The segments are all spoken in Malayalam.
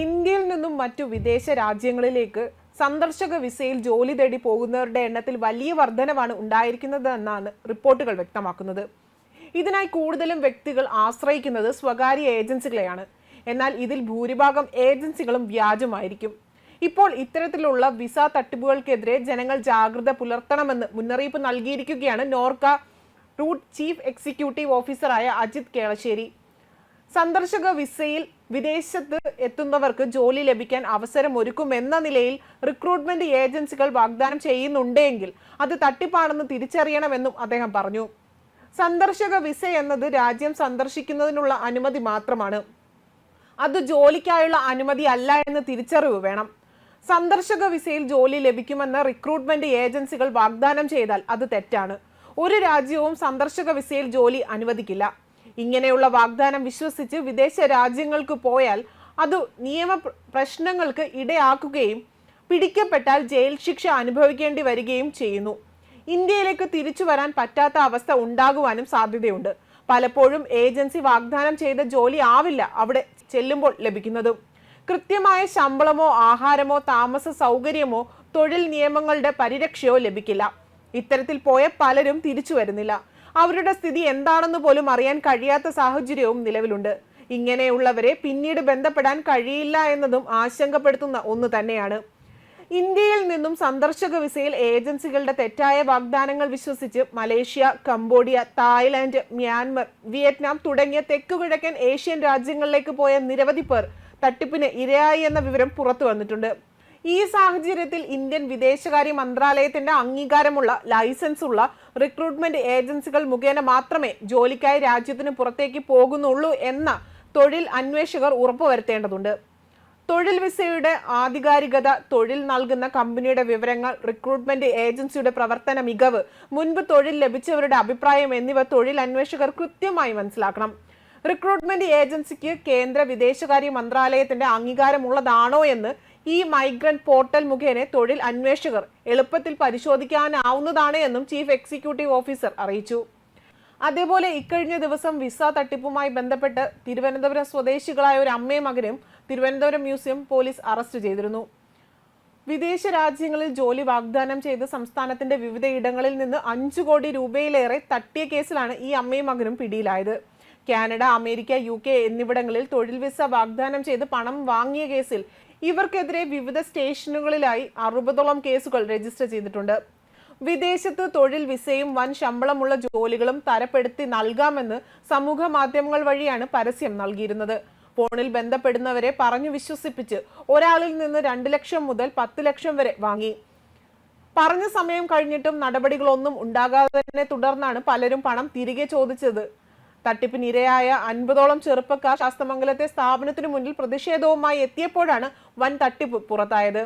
ഇന്ത്യയിൽ നിന്നും മറ്റു വിദേശ രാജ്യങ്ങളിലേക്ക് സന്ദർശക വിസയിൽ ജോലി തേടി പോകുന്നവരുടെ എണ്ണത്തിൽ വലിയ വർധനവാണ് ഉണ്ടായിരിക്കുന്നത് എന്നാണ് റിപ്പോർട്ടുകൾ വ്യക്തമാക്കുന്നത്. ഇതിനായി കൂടുതലും വ്യക്തികൾ ആശ്രയിക്കുന്നത് സ്വകാര്യ ഏജൻസികളെയാണ്. എന്നാൽ ഇതിൽ ഭൂരിഭാഗം ഏജൻസികളും വ്യാജമായിരിക്കും. ഇപ്പോൾ ഇത്തരത്തിലുള്ള വിസ തട്ടിപ്പുകൾക്കെതിരെ ജനങ്ങൾ ജാഗ്രത പുലർത്തണമെന്ന് മുന്നറിയിപ്പ് നൽകിയിരിക്കുകയാണ് നോർക്ക റൂട്ട് ചീഫ് എക്സിക്യൂട്ടീവ് ഓഫീസറായ അജിത് കേളശ്ശേരി. സന്ദർശക വിസയിൽ വിദേശത്ത് എത്തുന്നവർക്ക് ജോലി ലഭിക്കാൻ അവസരം ഒരുക്കുമെന്ന നിലയിൽ റിക്രൂട്ട്മെന്റ് ഏജൻസികൾ വാഗ്ദാനം ചെയ്യുന്നുണ്ടെങ്കിൽ അത് തട്ടിപ്പാണെന്ന് തിരിച്ചറിയണമെന്നും അദ്ദേഹം പറഞ്ഞു. സന്ദർശക വിസ എന്നത് രാജ്യം സന്ദർശിക്കുന്നതിനുള്ള അനുമതി മാത്രമാണ്. അത് ജോലിക്കായുള്ള അനുമതി അല്ല എന്ന് തിരിച്ചറിവ് വേണം. സന്ദർശക വിസയിൽ ജോലി ലഭിക്കുമെന്ന് റിക്രൂട്ട്മെന്റ് ഏജൻസികൾ വാഗ്ദാനം ചെയ്താൽ അത് തെറ്റാണ്. ഒരു രാജ്യവും സന്ദർശക വിസയിൽ ജോലി അനുവദിക്കില്ല. ഇങ്ങനെയുള്ള വാഗ്ദാനം വിശ്വസിച്ച് വിദേശ രാജ്യങ്ങൾക്ക് പോയാൽ അത് നിയമ പ്രശ്നങ്ങൾക്ക് ഇടയാക്കുകയും പിടിക്കപ്പെട്ടാൽ ജയിൽ ശിക്ഷ അനുഭവിക്കേണ്ടി വരികയും ചെയ്യുന്നു. ഇന്ത്യയിലേക്ക് തിരിച്ചു വരാൻ പറ്റാത്ത അവസ്ഥ ഉണ്ടാകുവാനും സാധ്യതയുണ്ട്. പലപ്പോഴും ഏജൻസി വാഗ്ദാനം ചെയ്ത ജോലി ആവില്ല അവിടെ ചെല്ലുമ്പോൾ ലഭിക്കുന്നതും. കൃത്യമായ ശമ്പളമോ ആഹാരമോ താമസ സൗകര്യമോ തൊഴിൽ നിയമങ്ങളുടെ പരിരക്ഷയോ ലഭിക്കില്ല. ഇത്തരത്തിൽ പോയ പലരും തിരിച്ചു വരുന്നില്ല. അവരുടെ സ്ഥിതി എന്താണെന്ന് പോലും അറിയാൻ കഴിയാത്ത സാഹചര്യവും നിലവിലുണ്ട്. ഇങ്ങനെയുള്ളവരെ പിന്നീട് ബന്ധപ്പെടാൻ കഴിയില്ല എന്നതും ആശങ്കപ്പെടുത്തുന്ന ഒന്ന് തന്നെയാണ്. ഇന്ത്യയിൽ നിന്നും സന്ദർശക വിസയിൽ ഏജൻസികളുടെ തെറ്റായ വാഗ്ദാനങ്ങൾ വിശ്വസിച്ച് Malaysia Cambodia Thailand Myanmar Vietnam തുടങ്ങിയ തെക്കുകിഴക്കൻ ഏഷ്യൻ രാജ്യങ്ങളിലേക്ക് പോയ നിരവധി പേർ തട്ടിപ്പിന് ഇരയായി എന്ന വിവരം പുറത്തു വന്നിട്ടുണ്ട്. ഈ സാഹചര്യത്തിൽ ഇന്ത്യൻ വിദേശകാര്യ മന്ത്രാലയത്തിന്റെ അംഗീകാരമുള്ള ലൈസൻസ് ഉള്ള റിക്രൂട്ട്മെന്റ് ഏജൻസികൾ മുഖേന മാത്രമേ ജോലിക്കായി രാജ്യത്തിന് പുറത്തേക്ക് പോകുന്നുള്ളൂ എന്ന തൊഴിൽ അന്വേഷകർ ഉറപ്പുവരുത്തേണ്ടതുണ്ട്. തൊഴിൽ വിസയുടെ ആധികാരികത തൊഴിൽ നൽകുന്ന കമ്പനിയുടെ വിവരങ്ങൾ റിക്രൂട്ട്മെന്റ് ഏജൻസിയുടെ പ്രവർത്തന മികവ് മുൻപ് തൊഴിൽ ലഭിച്ചവരുടെ അഭിപ്രായം എന്നിവ തൊഴിൽ അന്വേഷകർ കൃത്യമായി മനസ്സിലാക്കണം. റിക്രൂട്ട്മെന്റ് ഏജൻസിക്ക് കേന്ദ്ര വിദേശകാര്യ മന്ത്രാലയത്തിന്റെ അംഗീകാരമുള്ളതാണോ എന്ന് ഈ മൈഗ്രന്റ് പോർട്ടൽ മുഖേന തൊഴിൽ അന്വേഷകർ എളുപ്പത്തിൽ പരിശോധിക്കാനാവുന്നതാണ് എന്നും ചീഫ് എക്സിക്യൂട്ടീവ് ഓഫീസർ അറിയിച്ചു. അതേപോലെ ഇക്കഴിഞ്ഞ ദിവസം വിസ തട്ടിപ്പുമായി ബന്ധപ്പെട്ട് തിരുവനന്തപുരം സ്വദേശികളായ ഒരു അമ്മയും മകനും തിരുവനന്തപുരം മ്യൂസിയം പോലീസ് അറസ്റ്റ് ചെയ്തിരുന്നു. വിദേശ രാജ്യങ്ങളിൽ ജോലി വാഗ്ദാനം ചെയ്ത് സംസ്ഥാനത്തിന്റെ വിവിധ ഇടങ്ങളിൽ നിന്ന് അഞ്ചു കോടി രൂപയിലേറെ തട്ടിയ കേസിലാണ് ഈ അമ്മയും മകനും പിടിയിലായത്. കാനഡ അമേരിക്ക യു കെ എന്നിവിടങ്ങളിൽ തൊഴിൽ വിസ വാഗ്ദാനം ചെയ്ത് പണം വാങ്ങിയ കേസിൽ ഇവർക്കെതിരെ വിവിധ സ്റ്റേഷനുകളിലായി അറുപതോളം കേസുകൾ രജിസ്റ്റർ ചെയ്തിട്ടുണ്ട്. വിദേശത്ത് തൊഴിൽ വിസയും വൻ ശമ്പളമുള്ള ജോലികളും തരപ്പെടുത്തി നൽകാമെന്ന് സമൂഹ മാധ്യമങ്ങൾ വഴിയാണ് പരസ്യം നൽകിയിരുന്നത്. ഫോണിൽ ബന്ധപ്പെടുന്നവരെ പറഞ്ഞു വിശ്വസിപ്പിച്ച് ഒരാളിൽ നിന്ന് രണ്ട് ലക്ഷം മുതൽ പത്ത് ലക്ഷം വരെ വാങ്ങി. പറഞ്ഞ സമയം കഴിഞ്ഞിട്ടും നടപടികളൊന്നും ഉണ്ടാകാത്തതിനെ തുടർന്നാണ് പലരും പണം തിരികെ ചോദിച്ചത്. തട്ടിപ്പിനിരയായ അൻപതോളം ചെറുപ്പക്കാർ ശാസ്തമംഗലത്തെ സ്ഥാപനത്തിനു മുന്നിൽ പ്രതിഷേധവുമായി എത്തിയപ്പോഴാണ് വൻ തട്ടിപ്പ് പുറത്തായത്.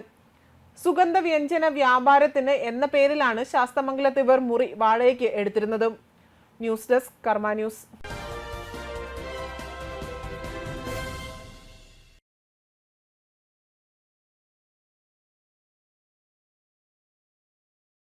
സുഗന്ധ വ്യഞ്ജന വ്യാപാരത്തിന് എന്ന പേരിലാണ് ശാസ്തമംഗലത്ത് ഇവർ മുറി വാടകയ്ക്ക് എടുത്തിരുന്നതും. News desk Karma news.